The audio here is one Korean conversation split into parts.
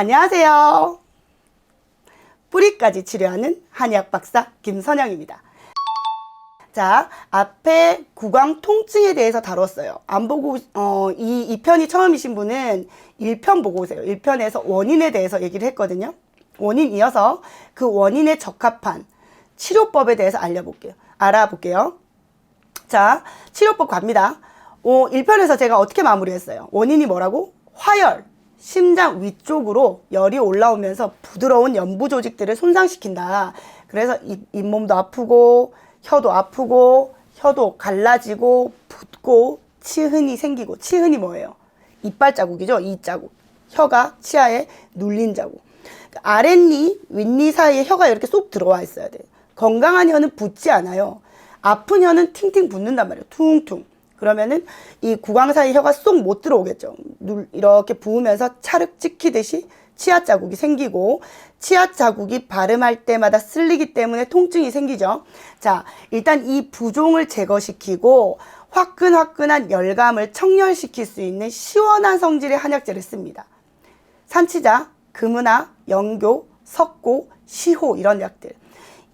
안녕하세요. 뿌리까지 치료하는 한의학 박사 김선영입니다. 자, 앞에 구강 통증에 대해서 다뤘어요. 안 보고, 어, 이 2편이 처음이신 분은 1편 보고 오세요. 1편에서 원인에 대해서 얘기를 했거든요. 원인 이어서 그 원인에 적합한 치료법에 대해서 알려볼게요. 알아볼게요. 자, 치료법 갑니다. 어, 1편에서 제가 어떻게 마무리했어요? 원인이 뭐라고? 화열, 심장 위쪽으로 열이 올라오면서 부드러운 연부 조직들을 손상시킨다. 그래서 잇, 잇몸도 아프고, 혀도 아프고, 혀도 갈라지고, 붓고, 치흔이 생기고, 치흔이 뭐예요? 이빨 자국이죠? 이 자국. 혀가 치아에 눌린 자국. 아랫니, 윗니 사이에 혀가 이렇게 쏙 들어와 있어야 돼요. 건강한 혀는 붓지 않아요. 아픈 혀는 팅팅 붓는단 말이에요. 퉁퉁. 그러면은 이 구강 사이 혀가 쏙 못 들어오겠죠. 눌, 이렇게 부으면서 차륵 찍히듯이 치아 자국이 생기고 치아 자국이 발음할 때마다 쓸리기 때문에 통증이 생기죠. 자, 일단 이 부종을 제거시키고 화끈화끈한 열감을 청렬시킬 수 있는 시원한 성질의 한약재를 씁니다. 산치자, 금은화, 영교, 석고, 시호 이런 약들.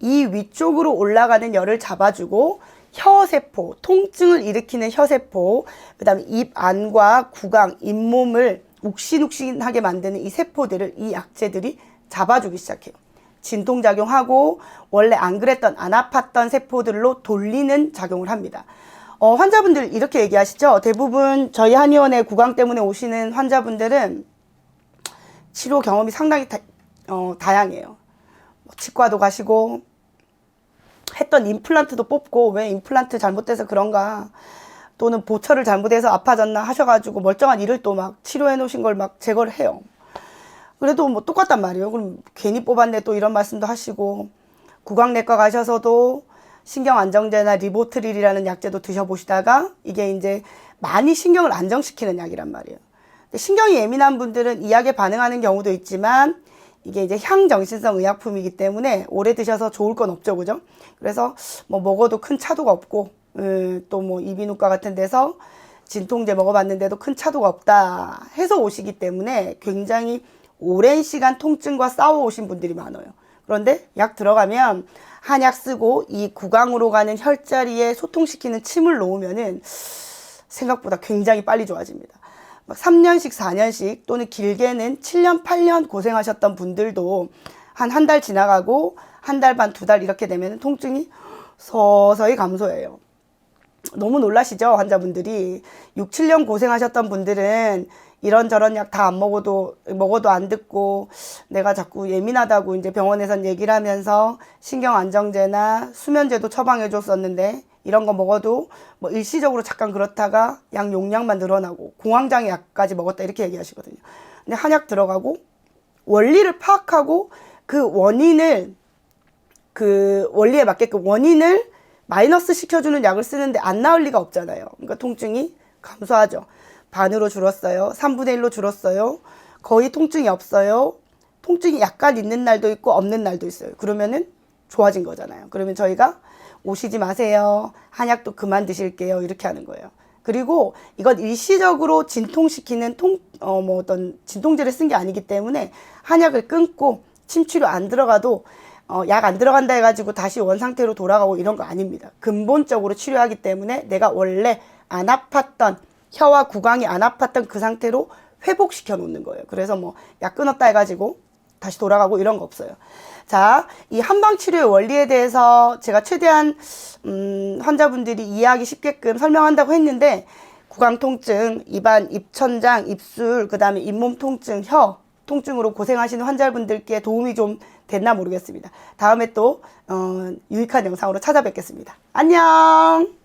이 위쪽으로 올라가는 열을 잡아주고 혀세포, 통증을 일으키는 혀세포, 그 다음에 입 안과 구강, 잇몸을 욱신욱신하게 만드는 이 세포들을 이 약재들이 잡아주기 시작해요. 진통작용하고 원래 안 그랬던 안 아팠던 세포들로 돌리는 작용을 합니다. 어, 환자분들 이렇게 얘기하시죠. 대부분 저희 한의원에 구강 때문에 오시는 환자분들은 치료 경험이 상당히 다, 어, 다양해요. 뭐 치과도 가시고 했던 임플란트도 뽑고 왜 임플란트 잘못돼서 그런가 또는 보철을 잘못해서 아파졌나 하셔가지고 멀쩡한 이를 또 막 치료해 놓으신 걸 막 제거를 해요. 그래도 뭐 똑같단 말이에요. 그럼 괜히 뽑았네 또 이런 말씀도 하시고 구강내과 가셔서도 신경 안정제나 리보트릴이라는 약제도 드셔보시다가 이게 이제 많이 신경을 안정시키는 약이란 말이에요. 신경이 예민한 분들은 이 약에 반응하는 경우도 있지만 이게 이제 향정신성 의약품이기 때문에 오래 드셔서 좋을 건 없죠, 그죠? 그래서 뭐 먹어도 큰 차도가 없고, 음, 또뭐 이비인후과 같은 데서 진통제 먹어봤는데도 큰 차도가 없다 해서 오시기 때문에 굉장히 오랜 시간 통증과 싸워 오신 분들이 많아요. 그런데 약 들어가면 한약 쓰고 이 구강으로 가는 혈자리에 소통시키는 침을 놓으면은 생각보다 굉장히 빨리 좋아집니다. 막 3년씩, 4년씩 또는 길게는 7년, 8년 고생하셨던 분들도 한 한 달 지나가고 한 달 반, 두 달 이렇게 되면 통증이 서서히 감소해요. 너무 놀라시죠? 환자분들이. 6, 7년 고생하셨던 분들은 이런저런 약 다 안 먹어도, 먹어도 안 듣고 내가 자꾸 예민하다고 이제 병원에선 얘기를 하면서 신경 안정제나 수면제도 처방해 줬었는데 이런 거 먹어도 뭐 일시적으로 잠깐 그렇다가 약 용량만 늘어나고 공황장애 약까지 먹었다 이렇게 얘기하시거든요. 근데 한약 들어가고 원리를 파악하고 그 원인을 그 원리에 맞게끔 원인을 마이너스 시켜주는 약을 쓰는데 안 나을 리가 없잖아요. 그러니까 통증이 감소하죠. 반으로 줄었어요. 3분의 1로 줄었어요. 거의 통증이 없어요. 통증이 약간 있는 날도 있고 없는 날도 있어요. 그러면은 좋아진 거잖아요. 그러면 저희가 오시지 마세요. 한약도 그만 드실게요. 이렇게 하는 거예요. 그리고 이건 일시적으로 진통시키는 통, 어, 뭐 어떤 진통제를 쓴 게 아니기 때문에 한약을 끊고 침치료 안 들어가도 어, 약 안 들어간다 해가지고 다시 원 상태로 돌아가고 이런 거 아닙니다. 근본적으로 치료하기 때문에 내가 원래 안 아팠던 혀와 구강이 안 아팠던 그 상태로 회복시켜 놓는 거예요. 그래서 뭐 약 끊었다 해가지고 다시 돌아가고 이런 거 없어요. 자, 이 한방 치료의 원리에 대해서 제가 최대한 음, 환자분들이 이해하기 쉽게끔 설명한다고 했는데 구강 통증, 입안, 입천장, 입술, 그다음에 잇몸 통증, 혀 통증으로 고생하시는 환자분들께 도움이 좀 됐나 모르겠습니다. 다음에 또 어, 유익한 영상으로 찾아뵙겠습니다. 안녕.